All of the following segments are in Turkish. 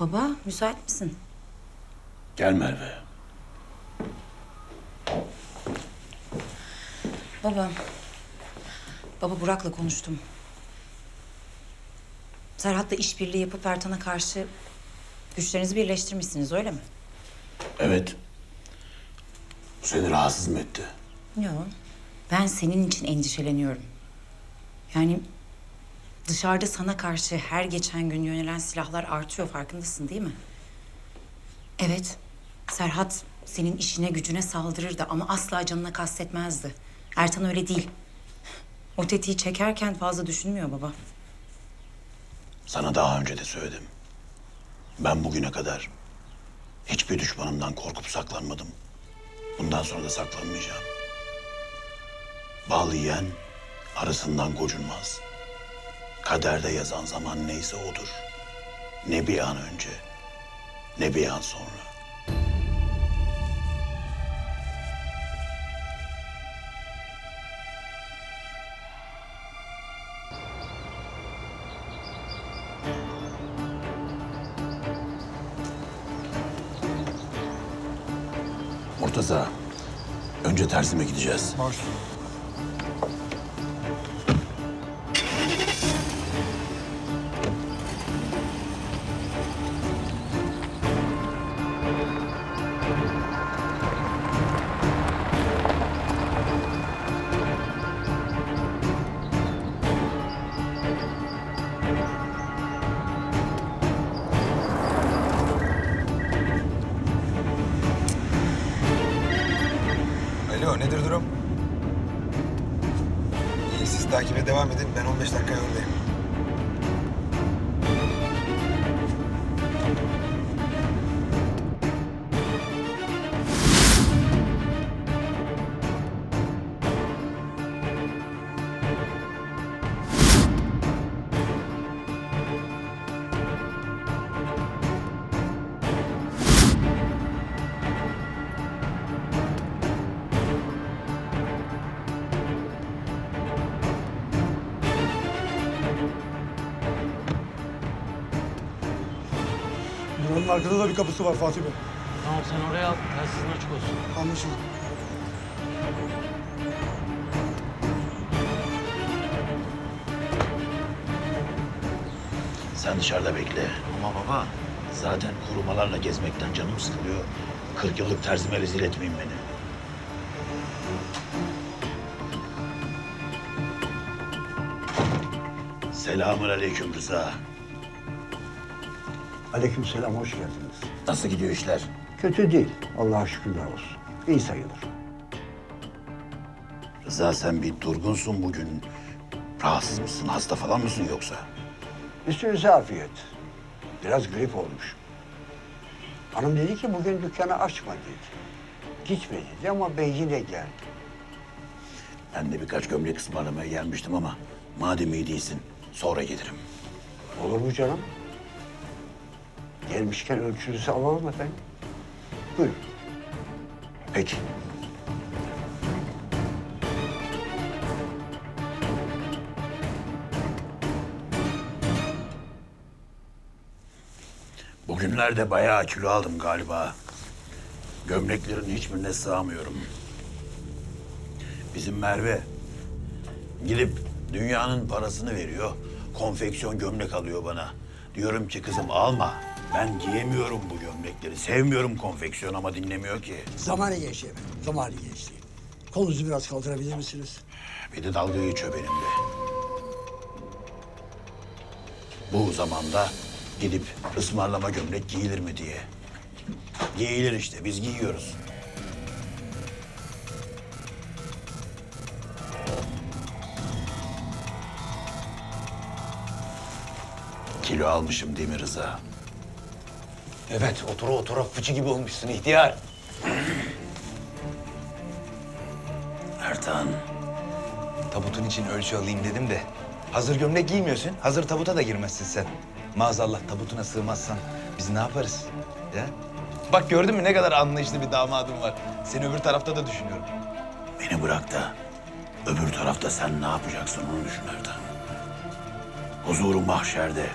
Baba müsait misin? Gel Merve. Baba. Baba Burak'la konuştum. Serhat'la işbirliği yapıp Ertan'a karşı güçlerinizi birleştirmişsiniz öyle mi? Evet. Bu seni rahatsız mı etti? Yok. Ben senin için endişeleniyorum. Yani dışarıda sana karşı her geçen gün yönelen silahlar artıyor farkındasın değil mi? Evet. Serhat senin işine gücüne saldırırdı ama asla canına kastetmezdi. Ertan öyle değil. O tetiği çekerken fazla düşünmüyor baba. Sana daha önce de söyledim. Ben bugüne kadar hiçbir düşmanımdan korkup saklanmadım. Bundan sonra da saklanmayacağım. Bal yiyen arasından gocunmaz. Kaderde yazan zaman neyse odur. Ne bir an önce, ne bir an sonra. Murtaza, önce tersime gideceğiz. Baş. Siz takibe devam edin. Ben 15 dakikaya oradayım. Buranın arkada da bir kapısı var Fatih Bey. Tamam sen oraya al. Telsizin açık olsun. Anlaşıldı. Sen dışarıda bekle. Ama baba, zaten korumalarla gezmekten canım sıkılıyor. 40 yıllık terzime rezil etmeyin beni. Selamun aleyküm Rıza. Aleykümselam, hoş geldiniz. Nasıl gidiyor işler? Kötü değil, Allah'a şükürler olsun. İyi sayılır. Rıza sen bir durgunsun bugün. Rahatsız mısın? Hasta falan mısın yoksa? Üstünüze afiyet. Biraz grip olmuş. Hanım dedi ki bugün dükkanı açma dedi. Gitme dedi ama bey yine geldi. Ben de birkaç gömlek ısmarlamaya gelmiştim ama madem iyi değilsin sonra gelirim. Olur mu canım? Gelmişken ölçünüzü alalım efendim. Buyurun. Peki. Bugünlerde bayağı kilo aldım galiba. Gömleklerin hiçbirine sığamıyorum. Bizim Merve gidip dünyanın parasını veriyor. Konfeksiyon gömlek alıyor bana. Diyorum ki kızım alma. Ben giyemiyorum bu gömlekleri. Sevmiyorum konfeksiyon ama dinlemiyor ki. Zamanı geçti efendim, zamanı geçti. Kolunuzu biraz kaldırabilir misiniz? Bir de dalga geçiyor benimle. Bu zamanda gidip ısmarlama gömlek giyilir mi diye. Giyilir işte, biz giyiyoruz. Kilo almışım değil mi Rıza? Evet otura otura fıçı gibi olmuşsun ihtiyar. Ertan, Tabutun için ölçü alayım dedim de. Hazır gömlek giymiyorsun. Hazır tabuta da girmezsin sen. Maazallah tabutuna sığmazsan biz ne yaparız? Ya? Bak gördün mü ne kadar anlayışlı bir damadım var. Seni öbür tarafta da düşünüyorum. beni bırak da öbür tarafta sen ne yapacaksın onu düşün Ertan. Huzuru mahşerde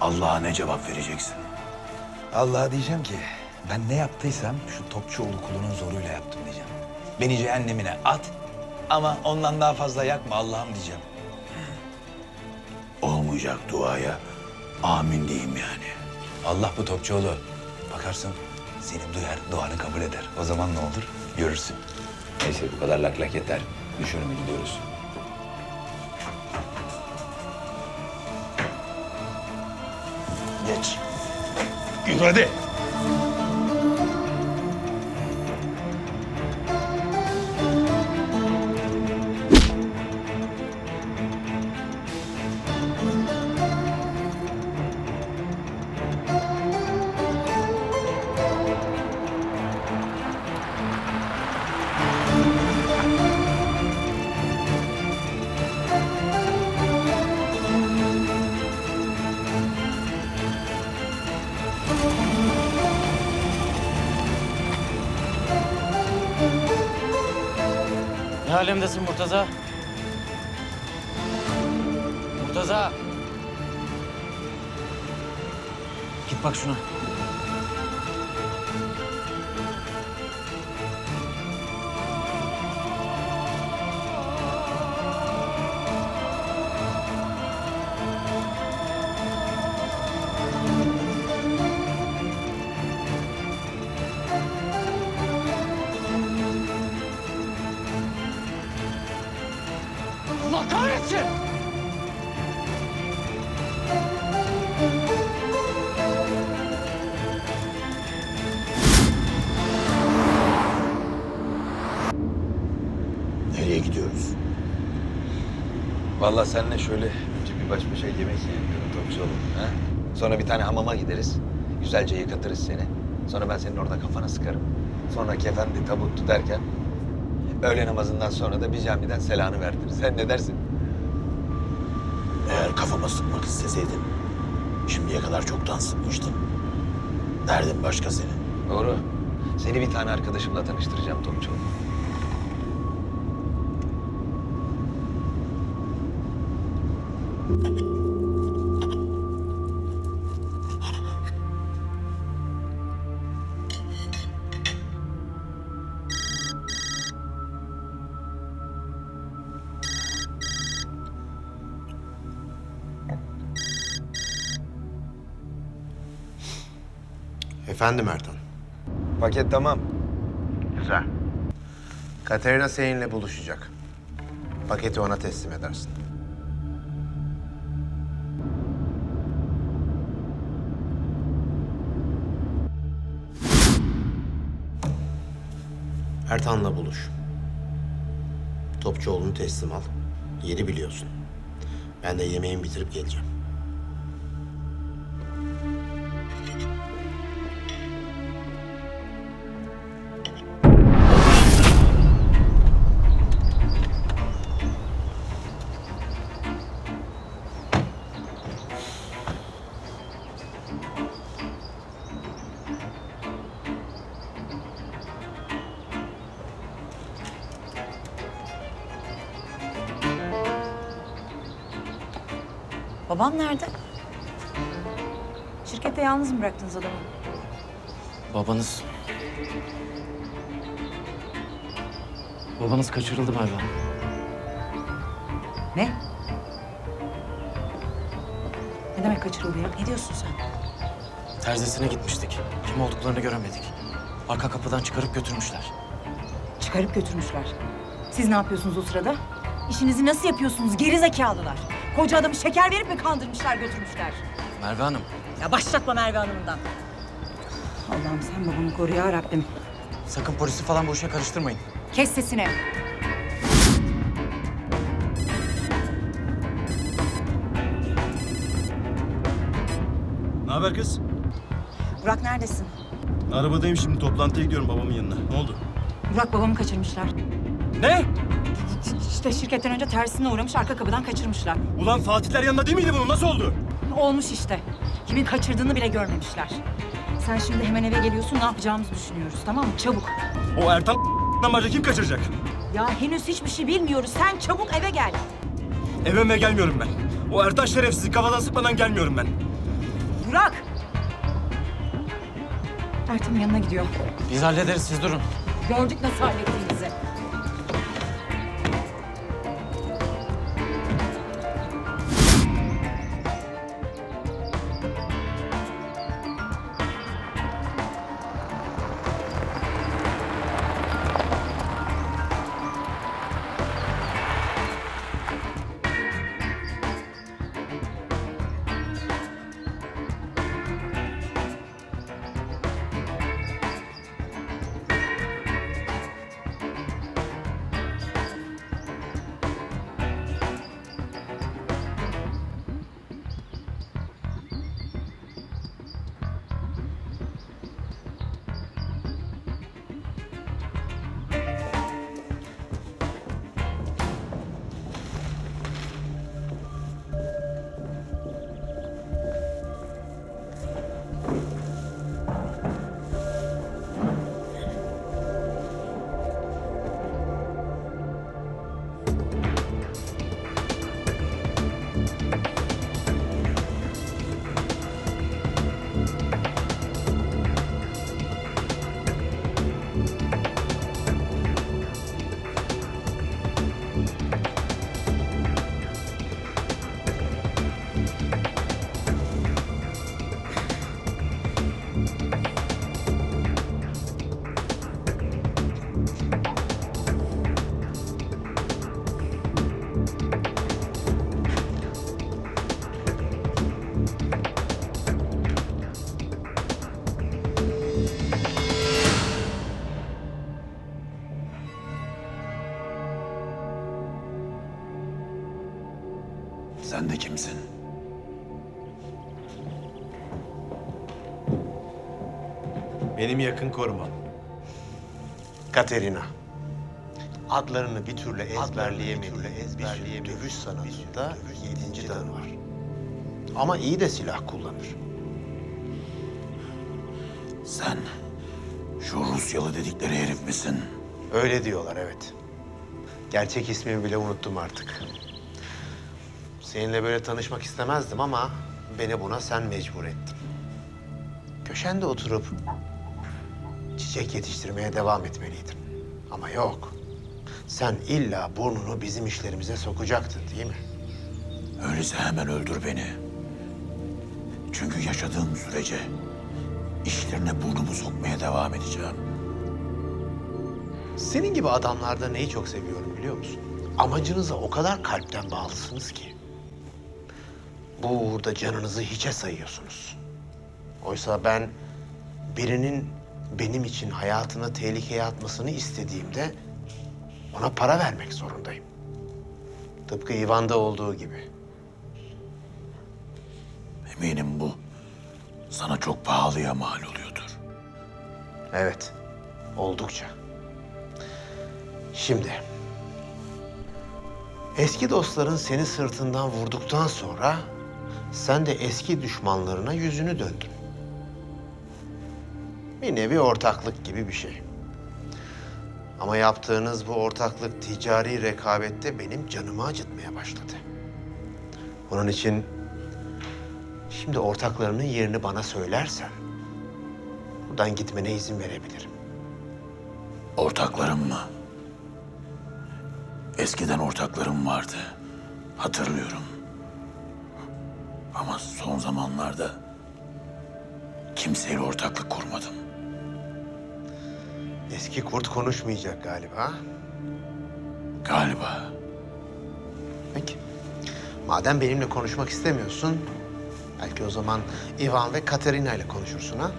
Allah'a ne cevap vereceksin? Allah'a diyeceğim ki ben ne yaptıysam şu Topçuoğlu kulunun zoruyla yaptım diyeceğim. Beni cehennemine at ama ondan daha fazla yakma Allah'ım diyeceğim. Olmayacak duaya amin diyeyim yani. Allah bu Topçuoğlu bakarsın seni duyar, duanı kabul eder. O zaman ne olur? Görürsün. Neyse bu kadar lak lak yeter. Düşünümü gidiyoruz. Geç. それで alemdesin Murtaza? Murtaza! Git bak şuna. Gidiyoruz? Vallahi seninle şöyle önce bir baş başa yemek yiyelim diyorum Topçuoğlu. Ha? Sonra bir tane hamama gideriz. Güzelce yıkatırız seni. Sonra ben senin orada kafana sıkarım. Sonra kefendi tabuttu derken öğle namazından sonra da bir camiden selanı verdirir. Sen ne dersin? Eğer kafama sıkmak isteseydin şimdiye kadar çoktan sıkmıştım. Derdin başka senin. Doğru. Seni bir tane arkadaşımla tanıştıracağım Topçuoğlu. Efendim Ertan. Paket tamam. Güzel. Katerina seninle buluşacak. Paketi ona teslim edersin. Ertan'la buluş. Topçuoğlu'nu teslim al. Yeri biliyorsun. Ben de yemeğimi bitirip geleceğim. Babam nerede? Şirkette yalnız mı bıraktınız adamı? Babanız... Babanız kaçırıldı Hanım. Ne? Ne demek kaçırıldı ya? Ne diyorsun sen? Terzisine gitmiştik. Kim olduklarını göremedik. Arka kapıdan çıkarıp götürmüşler. Çıkarıp götürmüşler. Siz ne yapıyorsunuz o sırada? İşinizi nasıl yapıyorsunuz geri zekalılar? Koca adamı şeker verip mi kandırmışlar götürmüşler? Merve Hanım, Ya başlatma Merve Hanım'dan. Allah'ım sen babamı koru ya Rabbim. sakın polisi falan bu işe karıştırmayın. Kes sesini. Ne haber kız? Burak neredesin? Arabadayım şimdi toplantıya gidiyorum babamın yanına. Ne oldu? Burak babamı kaçırmışlar. Ne? İşte şirketten önce tersine uğramış arka kapıdan kaçırmışlar. Ulan Fatihler yanında değil miydi bunun? Nasıl oldu? Olmuş işte. Kimin kaçırdığını bile görmemişler. Sen şimdi hemen eve geliyorsun ne yapacağımızı düşünüyoruz tamam mı? Çabuk. O Ertan'dan başka kim kaçıracak? Ya henüz hiçbir şey bilmiyoruz. Sen çabuk eve gel. Evime gelmiyorum ben. O Ertan şerefsizi kafadan sıkmadan gelmiyorum ben. Burak! Ertem'in yanına gidiyor. Biz hallederiz siz durun. Gördük nasıl hallettiğinizi. Sen de kimsin? Benim yakın korumam. Katerina. Adlarını bir türlü ezberleyemediğim bir dövüş sanatında yedinci dan var. Ama iyi de silah kullanır. Sen şu Rusyalı dedikleri herif misin? Öyle diyorlar evet. Gerçek ismimi bile unuttum artık. Seninle böyle tanışmak istemezdim ama beni buna sen mecbur ettin. Köşende oturup çiçek yetiştirmeye devam etmeliydin. Ama yok. Sen illa burnunu bizim işlerimize sokacaktın değil mi? Öyleyse hemen öldür beni. Çünkü yaşadığım sürece işlerine burnumu sokmaya devam edeceğim. Senin gibi adamlarda neyi çok seviyorum biliyor musun? Amacınıza o kadar kalpten bağlısınız ki. Bu uğurda canınızı hiçe sayıyorsunuz. Oysa ben birinin benim için hayatını tehlikeye atmasını istediğimde ona para vermek zorundayım. Tıpkı Ivan'da olduğu gibi. Eminim bu sana çok pahalıya mal oluyordur. Evet, oldukça. Şimdi, eski dostların seni sırtından vurduktan sonra sen de eski düşmanlarına yüzünü döndün. Bir nevi ortaklık gibi bir şey. Ama yaptığınız bu ortaklık ticari rekabette benim canımı acıtmaya başladı. Onun için şimdi ortaklarının yerini bana söylersen buradan gitmene izin verebilirim. Ortaklarım mı? Eskiden ortaklarım vardı. Hatırlıyorum. Ama son zamanlarda kimseyle ortaklık kurmadım. Eski kurt konuşmayacak galiba. Galiba. Peki. Madem benimle konuşmak istemiyorsun, belki o zaman Ivan ve Katerina ile konuşursun ha?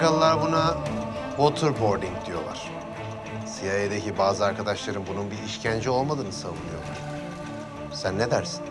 Amerikalılar buna waterboarding diyorlar. CIA'deki bazı arkadaşlarım bunun bir işkence olmadığını savunuyorlar. Sen ne dersin?